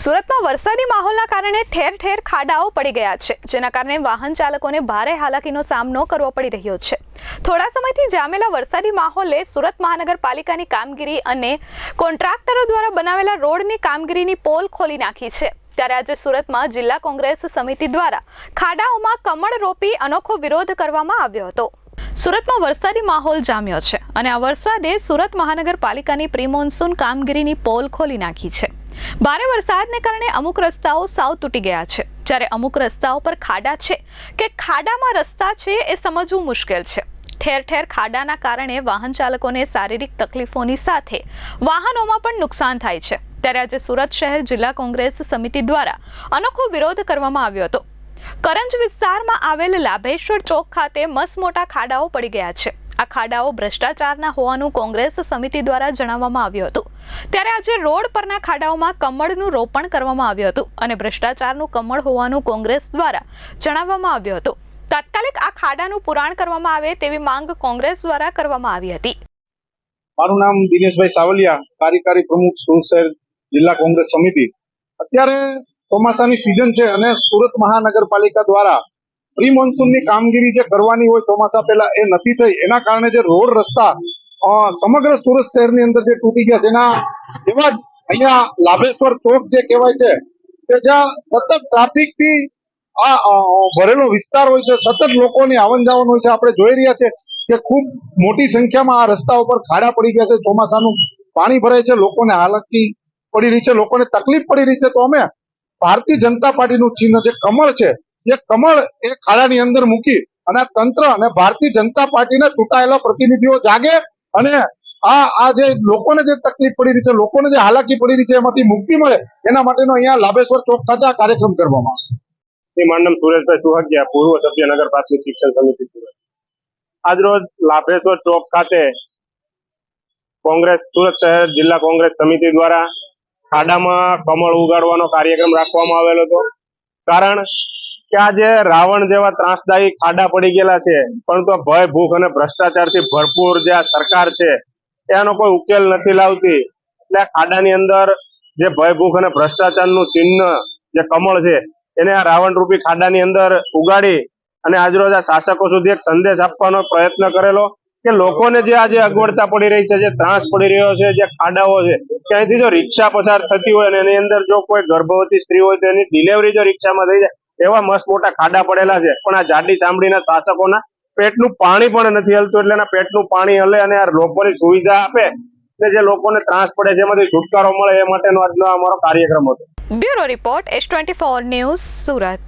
સુરતમાં વરસાદી માહોલના કારણે ઠેર ઠેર ખાડાઓ પડી ગયા છે, જેના કારણે વાહન ચાલકોને ભારે હાલાકીનો સામનો કરવો પડી રહ્યો છે. થોડા સમયથી જામેલા વરસાદી માહોલે સુરત મહાનગરપાલિકાની કામગીરી અને કોન્ટ્રાક્ટરો દ્વારા બનાવેલા રોડની કામગીરીની પોલ ખોલી નાખી છે. ત્યારે આજે સુરતમાં જિલ્લા કોંગ્રેસ સમિતિ દ્વારા ખાડાઓમાં કમળ રોપી અનોખો વિરોધ કરવામાં આવ્યો હતો. સુરતમાં વરસાદી માહોલ જામ્યો છે અને આ વરસાદે સુરત મહાનગરપાલિકાની પ્રી મોન્સૂન કામગીરીની પોલ ખોલી નાખી છે. ભારે વરસાદને કારણે અમુક રસ્તાઓ સાવ તૂટી ગયા છે. જ્યારે અમુક રસ્તાઓ પર ખાડા છે કે ખાડામાં રસ્તા છે એ સમજવું મુશ્કેલ છે. ઠેર ઠેર ખાડાના કારણે વાહન ચાલકોને શારીરિક તકલીફોની સાથે વાહનોમાં પણ નુકસાન થાય છે. ત્યારે આજે સુરત શહેર જિલ્લા કોંગ્રેસ સમિતિ દ્વારા અનોખો વિરોધ કરવામાં આવ્યો હતો. કરંજ વિસ્તારમાં આવેલ લાભેશ્વર ચોક ખાતે મસમોટા મોટા ખાડાઓ પડી ગયા છે. આ ભ્રષ્ટાચારના હોવાનું કોંગ્રેસ સમિતિ દ્વારા જણાવવામાં આવ્યું હતું. ત્યારે આજે રોડ પરના ખાડાઓમાં કમળનું રોપણ કરવામાં આવ્યું હતું અને ભ્રષ્ટાચારનું કમળ હોવાનું કોંગ્રેસ દ્વારા જણાવવામાં આવ્યું હતું. તાત્કાલિક આ ખાડાનું પુરાણ કરવામાં આવે તેવી માંગ કોંગ્રેસ દ્વારા કરવામાં આવી હતી. મારું નામ દિનેશભાઈ સાવલિયા, કાર્યકારી પ્રમુખ સુરત શહેર જિલ્લા કોંગ્રેસ સમિતિ. અત્યારે ચોમાસાની સિઝન છે અને સુરત મહાનગરપાલિકા દ્વારા પ્રી મોન્સૂનની કામગીરી જે કરવાની હોય ચોમાસા પહેલા એ નથી થઈ. એના કારણે જે રોડ રસ્તા સમગ્ર સુરત શહેરની અંદર જે તૂટી ગયા, જેના એવા જ અહીંયા લાભેશ્વર ચોક જે કહેવાય છે, કે જ્યાં સતત ટ્રાફિકથી આ ભરેલો વિસ્તાર હોય છે, સતત લોકોની આવન જાવન હોય છે. આપણે જોઈ રહ્યા છે કે ખૂબ મોટી સંખ્યામાં આ રસ્તા ઉપર ખાડા પડી ગયા છે. ચોમાસાનું પાણી ભરાય છે, લોકોને હાલકી પડી રહી છે, લોકોને તકલીફ પડી રહી છે. તો અમે ભારતીય જનતા પાર્ટીનું ચિહ્ન જે કમળ છે એ કમળ એ ખાડાની અંદર મૂકી અને તંત્ર અને ભારતીય જનતા પાર્ટીના ચૂંટાયેલા પ્રતિનિધિઓ જાગે અને આ આ જે લોકોને જે તકલીફ પડી રહી છે, લોકોને જે હાલાકી પડી રહી છે, એમાંથી મુક્તિ મળે, એના માટેનો અહીંયા લાભેશ્વર ચોક ખાતે કાર્યક્રમ કરવામાં આવશે. મારું સુરેશભાઈ સુહાગિયા, પૂર્વ સભ્ય નગર પ્રાથમિક શિક્ષણ સમિતિ સુરત. આજરોજ લાભેશ્વર ચોક ખાતે કોંગ્રેસ, સુરત શહેર જિલ્લા કોંગ્રેસ સમિતિ દ્વારા ખાડામાં કમળ ઉગાડવાનો કાર્યક્રમ રાખવામાં આવેલો હતો. કારણ કે આજે રાવણ જેવા ત્રાસદાયી ખાડા પડી ગયેલા છે પરંતુ આ ભય, ભૂખ અને ભ્રષ્ટાચારથી ભરપૂર જે આ સરકાર છે, એનો કોઈ ઉકેલ નથી લાવતી. એટલે આ ખાડાની અંદર જે ભય, ભૂખ અને ભ્રષ્ટાચારનું ચિહ્ન જે કમળ છે, એને આ રાવણ રૂપી ખાડાની અંદર ઉગાડી અને આજરોજ આ શાસકો સુધી એક સંદેશ આપવાનો પ્રયત્ન કરેલો કે લોકોને જે આજે અગવડતા પડી રહી છે, જે ત્રાસ પડી રહ્યો છે, જે ખાડાઓ છે ત્યાંથી જો રિક્ષા પસાર થતી હોય અને એની અંદર જો કોઈ ગર્ભવતી સ્ત્રી હોય તો એની ડિલિવરી જો રિક્ષામાં થઈ જાય એવા મસ્ત મોટા ખાડા પડેલા છે. પણ આ જાડી ચામડીના શાસકોના પેટનું પાણી પણ નથી હલતું એટલે એના પેટનું પાણી હલે અને આ લોકોની સુવિધા આપે ને જે લોકોને ત્રાસ પડે છે, એમાંથી છુટકારો મળે એ માટેનો આજનો અમારો કાર્યક્રમ હતો. Bureau report S twenty news Surat.